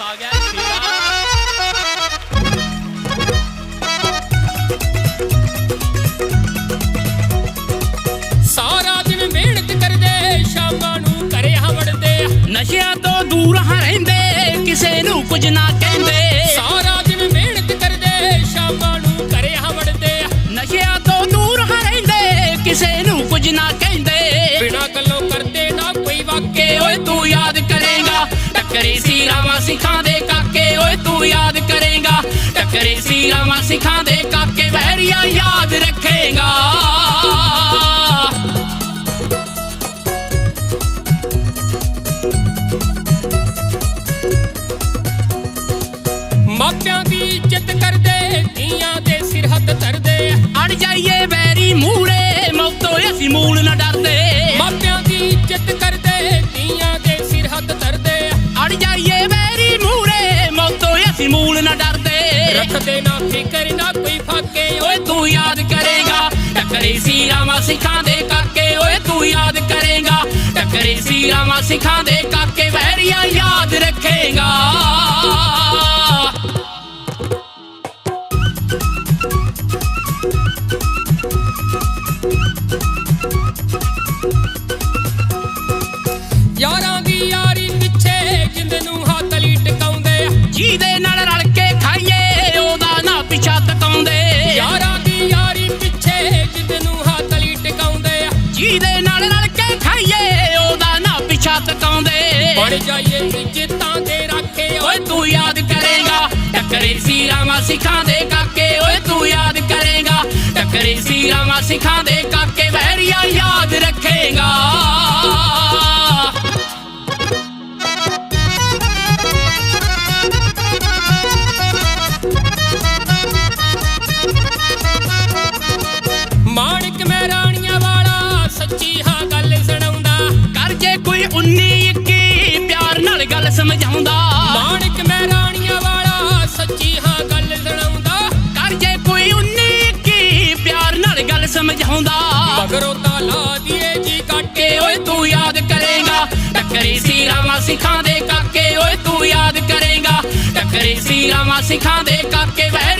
ਆ ਗਿਆ ਸ਼ੇਰਾ ਸਾਰਾ ਦਿਨ ਮਿਹਨਤ ਕਰਦੇ, ਸ਼ਾਮਾਂ ਨੂੰ ਘਰੇ ਹਵੜਦੇ। ਆ ਨਸ਼ਿਆਂ ਤੋਂ ਦੂਰ ਹਾਂ ਰਹਿੰਦੇ, ਕਿਸੇ ਨੂੰ ਕੁਝ ਨਾ ਕਹਿੰਦੇ। ਸਿੱਖਾਂ ਦੇ ਕਾਕੇ, ਓਏ ਤੂੰ ਯਾਦ ਕਰੇਗਾ। ਟੱਕਰੇ ਸੀ ਰਾਵਾਂ ਸਿੱਖਾਂ ਦੇ ਕਾਕੇ, ਵਹਿਰੀਆ ਯਾਦ ਰੱਖੇਗਾ। ਮਾਪਿਆਂ ਦੀ ਇੱਜ਼ਤ ਕਰਦੇ, ਧੀਆਂ ਦੇ ਸਿਰ ਹੱਥ ਧਰਦੇ। ਅੜ ਜਾਈਏ ਵੈਰੀ ਮੂੜੇ ਮੌਤੋਂ ਅਸੀਂ ਮੂਲ ਨਾ ਸਿੱਖਾਂ ਦੇ ਕਾਕੇ ਓਏ ਤੂੰ ਯਾਦ ਕਰੇਗਾ। ਟੱਕਰੇ ਸੀ ਰਾਵਾਂ ਸਿੱਖਾਂ ਦੇ ਕਾਕੇ ਵਹਿਰੀਆ ਯਾਦ ਰੱਖੇਗਾ। ਯਾਰਾਂ ਦੀ ਯਾਰੀ ਪਿੱਛੇ ਜਿੰਦ ਨੂੰ ਹੱਥ ਲਈ ਟਿਕਾਉਂਦੇ ਆ। ਜਿਹਦੇ ਨਾਲ ਰਲ ਨਾ ਪਿਛਾ ਤਕਾਉਂਦੇ ਬਣ ਜਾਈਏ ਇੱਜ਼ਤਾਂ ਦੇ ਰਾਖੇ ਓਏ ਤੂੰ ਯਾਦ ਕਰੇਗਾ ਟੱਕਰੇ ਸੀ ਰਾਵਾਂ ਸਿੱਖਾਂ ਦੇ ਕਾਕੇ ਓਏ ਤੂੰ ਯਾਦ ਕਰੇਗਾ ਟੱਕਰੇ ਸੀ ਰਾਵਾਂ ਸਿੱਖਾਂ ਦੇ ਕਾਕੇ ਵਹਿਰੀਆ ਯਾਦ ਜੇ ਕੋਈ 19 21 ਪਿਆਰ ਨਾਲ ਗੱਲ ਸਮਝਾਉਂਦਾ। ਮਾਣਕ ਮੈਂ ਰਾਣੀਆਂ ਵਾਲਾ ਸੱਚੀ ਹਾਂ ਗੱਲ ਸੁਣਾਉਂਦਾ। ਕਰ ਜੇ ਕੋਈ 19 21 ਪਿਆਰ ਨਾਲ ਗੱਲ ਸਮਝਾਉਂਦਾ। ਮਗਰੋਂ ਤਾਂ ਲਾ ਦੀਏ ਜੀ ਕਾਟੇ ਕਿ ਓਏ ਤੂੰ ਯਾਦ ਕਰੇਗਾ ਟੱਕਰੇ ਸੀ ਰਾਵਾਂ ਸਿੱਖਾਂ ਦੇ ਕਾਕੇ। ਓਏ ਤੂੰ ਯਾਦ ਕਰੇਗਾ ਟੱਕਰੇ ਸੀ ਰਾਵਾਂ ਸਿੱਖਾਂ ਦੇ ਕਾਕੇ। ਵਹਿ